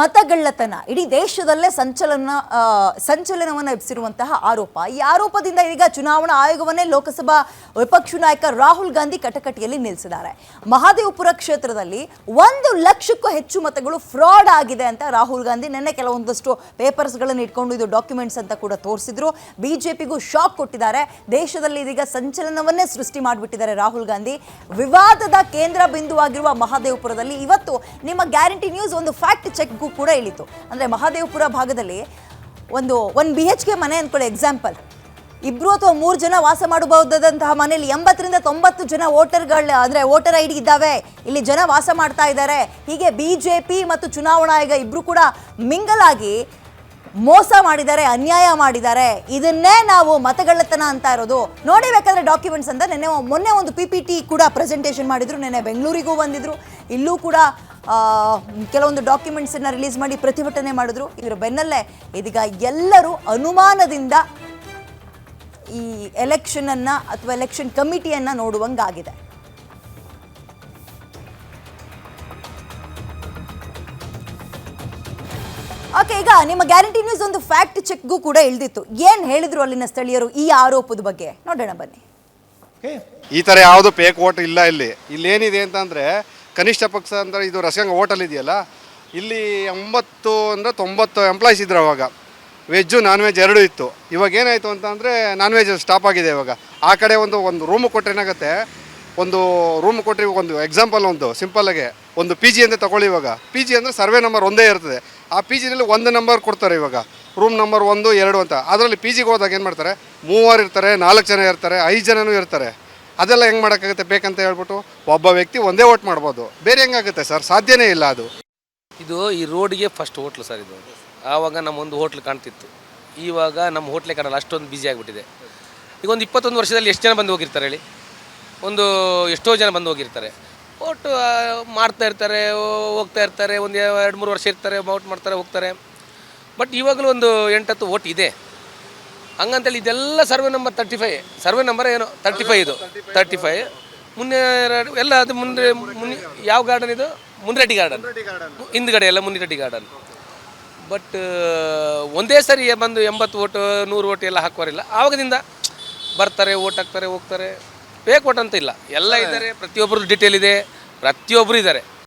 ಮತಗಳ್ಳತನ. ಇಡೀ ದೇಶದಲ್ಲೇ ಸಂಚಲನ ಸಂಚಲನವನ್ನು ಎಬ್ಸಿರುವಂತಹ ಆರೋಪ. ಈ ಆರೋಪದಿಂದ ಈಗ ಚುನಾವಣಾ ಆಯೋಗವನ್ನೇ ಲೋಕಸಭಾ ವಿಪಕ್ಷ ನಾಯಕ ರಾಹುಲ್ ಗಾಂಧಿ ಕಟಕಟಿಯಲ್ಲಿ ನಿಲ್ಲಿಸಿದ್ದಾರೆ. ಮಹಾದೇವಪುರ ಕ್ಷೇತ್ರದಲ್ಲಿ ಒಂದು ಲಕ್ಷಕ್ಕೂ ಹೆಚ್ಚು ಮತಗಳು ಫ್ರಾಡ್ ಆಗಿದೆ ಅಂತ ರಾಹುಲ್ ಗಾಂಧಿ ನಿನ್ನೆ ಕೆಲವೊಂದಷ್ಟು ಪೇಪರ್ಸ್ಗಳನ್ನು ಇಟ್ಕೊಂಡು ಇದು ಡಾಕ್ಯುಮೆಂಟ್ಸ್ ಅಂತ ಕೂಡ ತೋರಿಸಿದ್ರು. ಬಿಜೆಪಿಗೂ ಶಾಕ್ ಕೊಟ್ಟಿದ್ದಾರೆ. ದೇಶದಲ್ಲಿ ಇದೀಗ ಸಂಚಲನವನ್ನೇ ಸೃಷ್ಟಿ ಮಾಡಿಬಿಟ್ಟಿದ್ದಾರೆ ರಾಹುಲ್ ಗಾಂಧಿ. ವಿವಾದದ ಕೇಂದ್ರ ಬಿಂದುವಾಗಿರುವ ಮಹಾದೇವಪುರದಲ್ಲಿ ಇವತ್ತು ನಿಮ್ಮ ಗ್ಯಾರಂಟಿ ನ್ಯೂಸ್ ಒಂದು ಫ್ಯಾಕ್ಟ್ ಕೂಡ ಇಳಿತು ಅಂದರೆ ಮಹಾದೇವಪುರ ಭಾಗದಲ್ಲಿ ಒಂದು ಒನ್ ಬಿ ಎಚ್ ಮನೆ ಅಂದ್ಕೊಳ್ಳಿ ಎಕ್ಸಾಂಪಲ್ ಇಬ್ಬರು ಅಥವಾ ಮೂರು ಜನ ವಾಸ ಮಾಡಬಹುದಾದಂತಹ ಮನೆಯಲ್ಲಿ ಎಂಬತ್ತರಿಂದ ತೊಂಬತ್ತು ಜನ ವೋಟರ್ಗಳ, ಅಂದರೆ ವೋಟರ್ ಐ ಡಿ ಇದ್ದಾವೆ. ಇಲ್ಲಿ ಜನ ವಾಸ ಮಾಡ್ತಾ ಇದ್ದಾರೆ. ಹೀಗೆ ಬಿ ಜೆ ಪಿ ಮತ್ತು ಚುನಾವಣಾ ಆಯೋಗ ಇಬ್ಬರು ಕೂಡ ಮಿಂಗಲ್ ಆಗಿ ಮೋಸ ಮಾಡಿದ್ದಾರೆ, ಅನ್ಯಾಯ ಮಾಡಿದ್ದಾರೆ, ಇದನ್ನೇ ನಾವು ಮತಗಳ್ಳತನ ಅಂತ ಇರೋದು. ನೋಡಿ ಬೇಕಾದ್ರೆ ಡಾಕ್ಯುಮೆಂಟ್ಸ್ ಅಂತ ನೆನ್ನೆ ಮೊನ್ನೆ ಒಂದು ಪಿ ಪಿ ಟಿ ಕೂಡ ಪ್ರೆಸೆಂಟೇಷನ್ ಮಾಡಿದ್ರು, ನೆನ್ನೆ ಬೆಂಗಳೂರಿಗೂ ಬಂದಿದ್ರು. ಇಲ್ಲೂ ಕೂಡ ಕೆಲವೊಂದು ಡಾಕ್ಯುಮೆಂಟ್ಸನ್ನು ರಿಲೀಸ್ ಮಾಡಿ ಪ್ರತಿಭಟನೆ ಮಾಡಿದ್ರು. ಇದರ ಬೆನ್ನಲ್ಲೇ ಇದೀಗ ಎಲ್ಲರೂ ಅನುಮಾನದಿಂದ ಈ ಎಲೆಕ್ಷನನ್ನು ಅಥವಾ ಎಲೆಕ್ಷನ್ ಕಮಿಟಿಯನ್ನು ನೋಡುವಂಗಾಗಿದೆ. ಓಕೆ ಈಗ ನಿಮ್ಮ ಗ್ಯಾರಂಟಿ ನ್ಯೂಸ್ ಒಂದು ಫ್ಯಾಕ್ಟ್ ಚೆಕ್ಗೂ ಕೂಡ ಇಳಿದಿತ್ತು. ಏನ್ ಹೇಳಿದ್ರು ಅಲ್ಲಿನ ಸ್ಥಳೀಯರು ಈ ಆರೋಪದ ಬಗ್ಗೆ? ನೋಡೋಣ ಬನ್ನಿ. ಈ ಥರ ಯಾವುದು ಪೇಕ್ ಓಟ್ ಇಲ್ಲ ಇಲ್ಲಿ. ಇಲ್ಲಿ ಏನಿದೆ ಅಂತಂದರೆ ಕನಿಷ್ಠ ಪಕ್ಷ ಅಂದರೆ ಇದು ರಸಗಂಗ ಹೋಟೆಲ್ ಇದೆಯಲ್ಲ ಇಲ್ಲಿ ಎಂಬತ್ತು ಅಂದರೆ ತೊಂಬತ್ತು ಎಂಪ್ಲಾಯ್ಸ್ ಇದ್ರು ಅವಾಗ. ವೆಜ್ಜು ನಾನ್ ವೆಜ್ ಎರಡೂ ಇತ್ತು. ಇವಾಗ ಏನಾಯಿತು ಅಂತಂದರೆ ನಾನ್ ವೆಜ್ ಸ್ಟಾಪ್ ಆಗಿದೆ ಇವಾಗ. ಆ ಕಡೆ ಒಂದು ಒಂದು ರೂಮ್ ಕೊಟ್ಟರೆ ಏನಾಗುತ್ತೆ? ಒಂದು ರೂಮ್ ಕೊಟ್ಟರೆ ಒಂದು ಎಕ್ಸಾಂಪಲ್ ಒಂದು ಸಿಂಪಲ್ಲಾಗೆ ಒಂದು ಪಿ ಜಿ ಅಂತ ತಗೊಳ್ಳಿ ಇವಾಗ. ಪಿ ಜಿ ಅಂದರೆ ಸರ್ವೆ ನಂಬರ್ ಒಂದೇ ಇರ್ತದೆ. ಆ ಪಿ ಜಿನಲ್ಲಿ ಒಂದು ನಂಬರ್ ಕೊಡ್ತಾರೆ ಇವಾಗ. ರೂಮ್ ನಂಬರ್ ಒಂದು, ಎರಡು ಅಂತ. ಅದರಲ್ಲಿ ಪಿ ಜಿಗೆ ಹೋದಾಗ ಏನು ಮಾಡ್ತಾರೆ? ಮೂವರು ಇರ್ತಾರೆ, ನಾಲ್ಕು ಜನ ಇರ್ತಾರೆ, ಐದು ಜನನೂ ಇರ್ತಾರೆ. ಅದೆಲ್ಲ ಹೆಂಗೆ ಮಾಡೋಕ್ಕಾಗುತ್ತೆ ಬೇಕಂತ ಹೇಳ್ಬಿಟ್ಟು ಒಬ್ಬ ವ್ಯಕ್ತಿ ಒಂದೇ ಓಟ್ ಮಾಡ್ಬೋದು. ಬೇರೆ ಹೆಂಗಾಗುತ್ತೆ ಸರ್? ಸಾಧ್ಯನೇ ಇಲ್ಲ ಅದು. ಇದು ಈ ರೋಡಿಗೆ ಫಸ್ಟ್ ಹೋಟ್ಲು ಸರ್ ಇದು. ಆವಾಗ ನಮ್ಮೊಂದು ಹೋಟ್ಲ್ ಕಾಣ್ತಿತ್ತು. ಇವಾಗ ನಮ್ಮ ಹೋಟ್ಲೇ ಕಾಣಲ್ಲ, ಅಷ್ಟೊಂದು ಬ್ಯುಸಿ ಆಗಿಬಿಟ್ಟಿದೆ. ಈಗ ಒಂದು ಇಪ್ಪತ್ತೊಂದು ವರ್ಷದಲ್ಲಿ ಎಷ್ಟು ಜನ ಬಂದು ಹೋಗಿರ್ತಾರೆ ಹೇಳಿ? ಒಂದು ಎಷ್ಟೋ ಜನ ಬಂದು ಹೋಗಿರ್ತಾರೆ. ಓಟು ಮಾಡ್ತಾ ಇರ್ತಾರೆ ಹೋಗ್ತಾ ಇರ್ತಾರೆ, ಒಂದು ಎರಡು ಮೂರು ವರ್ಷ ಇರ್ತಾರೆ, ಔಟ್ ಮಾಡ್ತಾರೆ, ಹೋಗ್ತಾರೆ. ಬಟ್ ಇವಾಗಲೂ ಒಂದು ಎಂಟತ್ತು ಓಟ್ ಇದೆ. ಹಂಗಂತೇಳಿ ಇದೆಲ್ಲ survey number thirty five survey number ಏನು? ತರ್ಟಿ ಫೈ ಇದು. ತರ್ಟಿ ಫೈ ಮುನ್ನೆ ಎಲ್ಲ ಅದು ಮುಂದೆ ಮುನ್ನೆ ಯಾವ ಗಾರ್ಡನ್ ಇದು? ಮುನ್ರೆಡ್ಡಿ ಗಾರ್ಡನ್ ಹಿಂದ್ಗಡೆ ಎಲ್ಲ ಮುನ್ನಿರೆಡ್ಡಿ ಗಾರ್ಡನ್ ಬಟ್ ಒಂದೇ ಸರಿ ಬಂದು ಎಂಬತ್ತು ಓಟು ನೂರು ಓಟು ಎಲ್ಲ ಹಾಕೋರಿಲ್ಲ ಆವಾಗದಿಂದ ಬರ್ತಾರೆ ಓಟ್ ಹಾಕ್ತಾರೆ, ಹೋಗ್ತಾರೆ. ಬೇಕು ಕೊಟ್ಟಂತ ಇಲ್ಲ ಎಲ್ಲ ಇದ್ದಾರೆ ಪ್ರತಿಯೊಬ್ಬರದ್ದು ಡಿಟೇಲ್ ಇದೆ ಪ್ರತಿಯೊಬ್ಬರು ಇದ್ದಾರೆ.